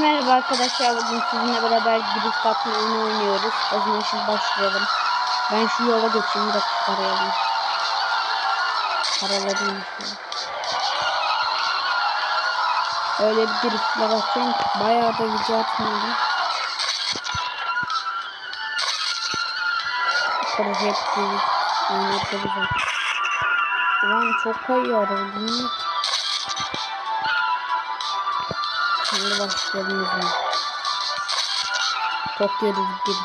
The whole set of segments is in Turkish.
Merhaba arkadaşlar bugün sizinle beraber giriş katlı oyunu oynuyoruz. O zaman şimdi başlayalım. Ben şu yola geçeyim dakika parayalım. Paralarım Öyle bir driftler atacağım ki bayağı da video atmadım. Para hep drift oynatabilirim. Ulan çok kayıyor araba? Şimdi başlayalım izin. Tokyo Drift.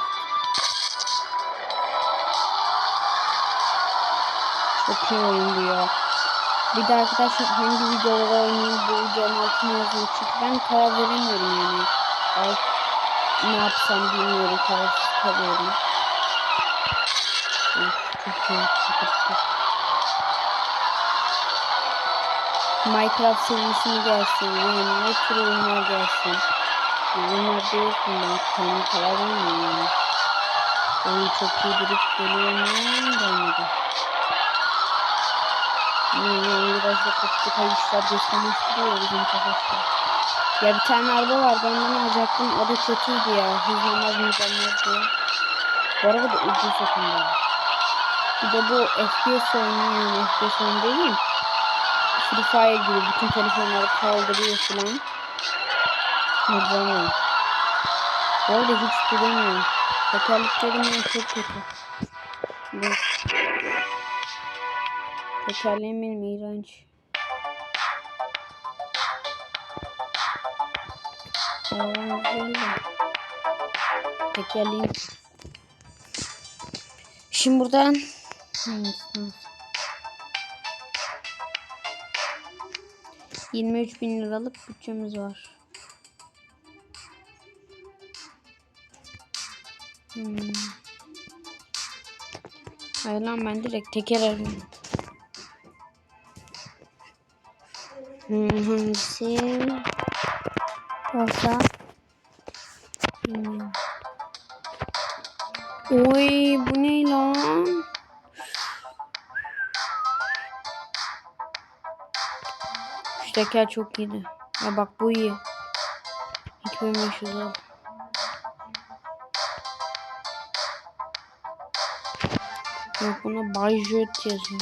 Çok iyi oyun bu ya. Bir de arkadaşlar hangi videoları oynayayım bu videonun altına yazın. Çünkü ben karar veremiyorum yani. Ay, ne yapsam bilmiyorum. Kararsız kalıyorum. Çok iyi. Çok iyi. Minecraft serisini gelsin. Yani ne tür oyunlar gelsin. Oyunlar değil bunlar. Kendi karar vermiyorum yani. Oyun çok iyi drift geliyor mu? Gelmedi. Yani biraz da koptu kayışlar göstermek istiyor bizim arkadaşlar. Ya bir tane araba var ben onu alacaktım. O da kötüydü ya. Hızlanmaz mızlanmaz diye. Bu araba da ucuz yakında. Bir de bu FPS oyunu yani FPS oyunu değil. Free Fire gibi bütün telefonları kaldırıyor falan. Mızlanıyor. Bu arada hiç duramıyorum. Tekerleklerim çok kötü. Bak. Tekerleğim benim iğrenç. Tekerleğim. Şimdi buradan 23 bin liralık bütçemiz var. Hmm. Hayır lan ben direkt teker arıyorum. Hmm, hangisi olsa hmm. Oy bu ne lan? Teker çok iyiydi. Ya bak bu iyi. 2500 al. Yok buna Bayjet yazıyor.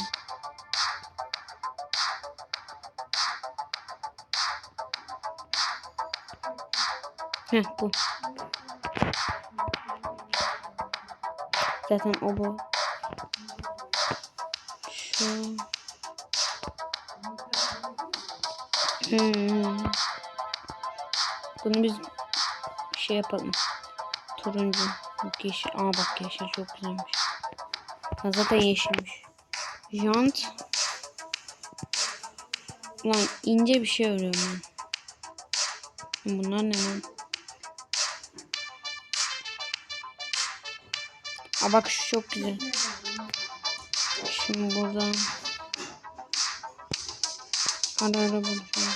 Heh bu. Zaten o bu. Şu. Bunu biz şey yapalım. Turuncu. Bak yeşil. Aa bak yeşil çok güzelmiş. Ha, zaten yeşilmiş. Jant. Lan ince bir şey örüyorum ben. Bunlar ne lan? Aa bak şu çok güzel. Şimdi buradan ara ara bulacağım.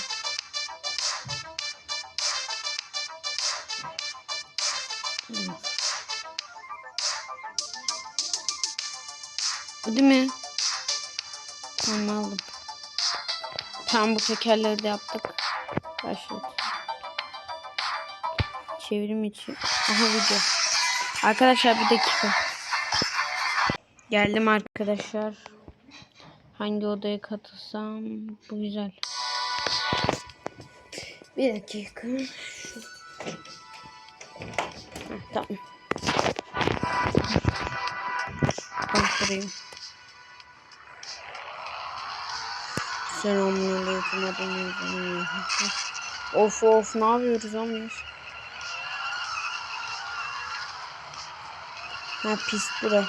Değil mi? Tamam aldım. Tam bu tekerleri de yaptık. Başladı. Çevrim için. Aha video. Arkadaşlar bir dakika. Geldim arkadaşlar. Hangi odaya katılsam bu güzel. Bir dakika. Şu. Heh, tamam. Ben Selamünaleyküm adamı. Of of ne yapıyoruz amıyoruz? Ha pis bura.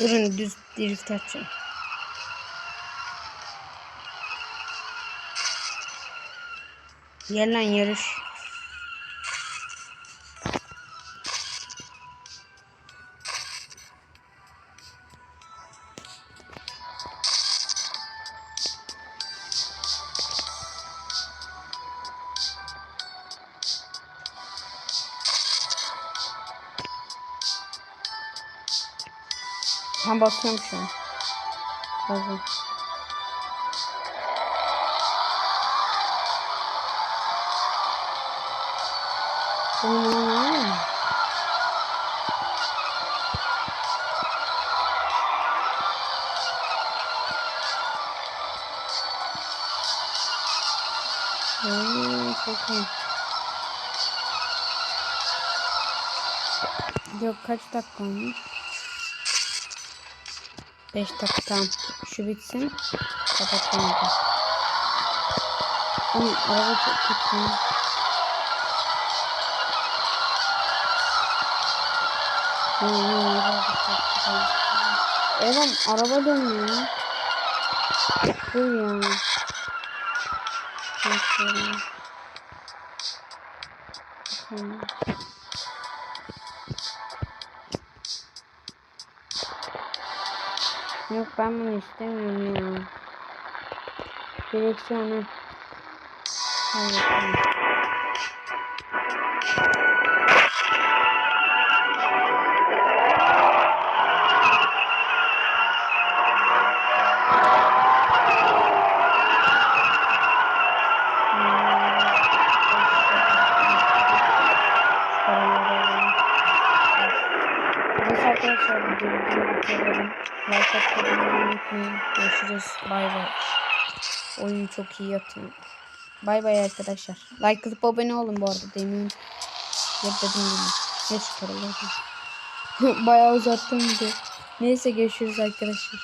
Durun düz drift açacağım. Gel lan yarış. Ben basıyorum şu an. Lazım. Çok iyi. Yok kaç dakika olmuş? 5 dakika tamam. Şu bitsin. Kapatalım. Oğlum araba çok kötü. Oğlum araba dönmüyor. Dur ya. Bakıyorum. Tamam. Yok ben bunu istemiyorum ya. Direksiyonu. Hayır. hayır. Videoyu. Like atmayı unutmayın. Görüşürüz. Bay bay. Oyun çok iyi atıyor. Bay bay arkadaşlar. Like atıp abone olun bu arada demin. Yok dedim gibi. Geç paraları. Bayağı uzattım video. Neyse görüşürüz arkadaşlar.